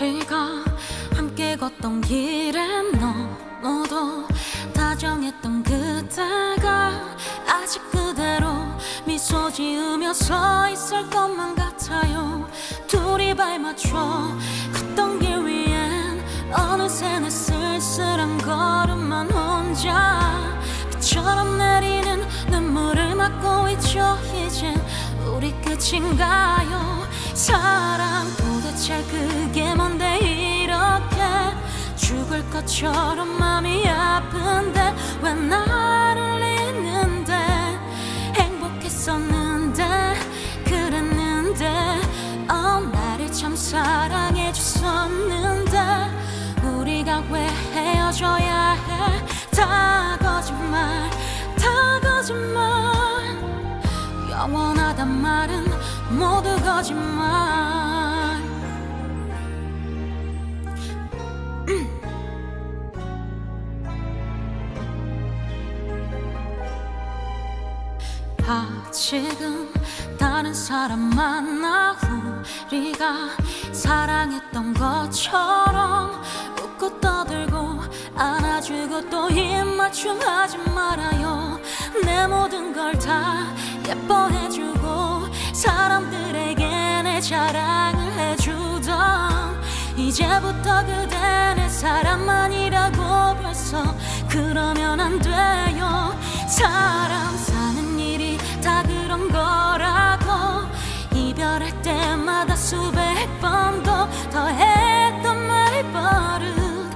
우리가 함께 걷던 길에 너무도 다정했던 그때가 아직 그대로 미소 지으며 서 있을 것만 같아요 맞춰 걷던 길 위엔 어느새 내 쓸쓸한 걸음만 혼자 비처럼 내리는 눈물을 막고 있죠. 이젠 우리 끝인가요? 사랑 도대체 그게 뭔데 이렇게 죽을 것처럼 마음이 아픈데 왜나 말은 모두 거짓말. 아직은 다른 사람 만나 우리가 사랑했던 것처럼 웃고 떠들고 안아주고 또 입맞춤 하지 말아요. 내 모든 걸 다 예뻐해주고 사람들에게 내 자랑을 해주던 이제부터 그대 내 사람만이라고 벌써 그러면 안 돼요. 사람 사는 일이 다 그런 거라고 이별할 때마다 수백 번도 더 했던 말 버릇.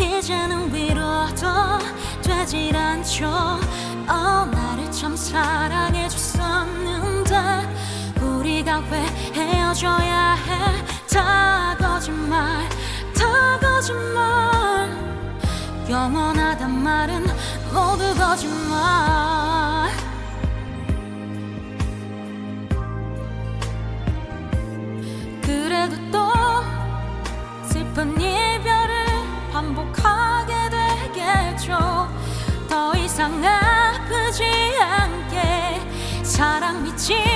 이제는 위로도 되질 않죠. 어 나를 참 줬었는데 왜 헤어져야 해 다 거짓말 다 거짓말. 영원하단 말은 모두 거짓말. 그래도 또 슬픈 이별을 반복하게 되겠죠. 더 이상 아프지 않게 사랑 믿지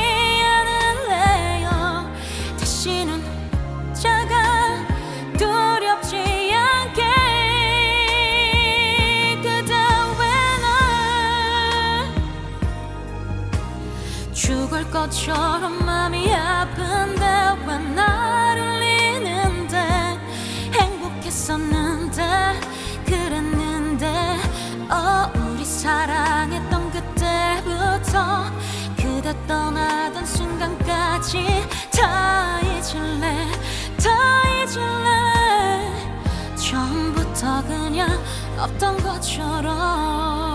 자가 두렵지 않게 그대 왜날 죽을 것처럼 마음이 아픈데 왜 나를 잊는데? 행복했었는데 그랬는데. 어 우리 사랑했던 그때부터 그대 떠나던 순간까지 없던 것처럼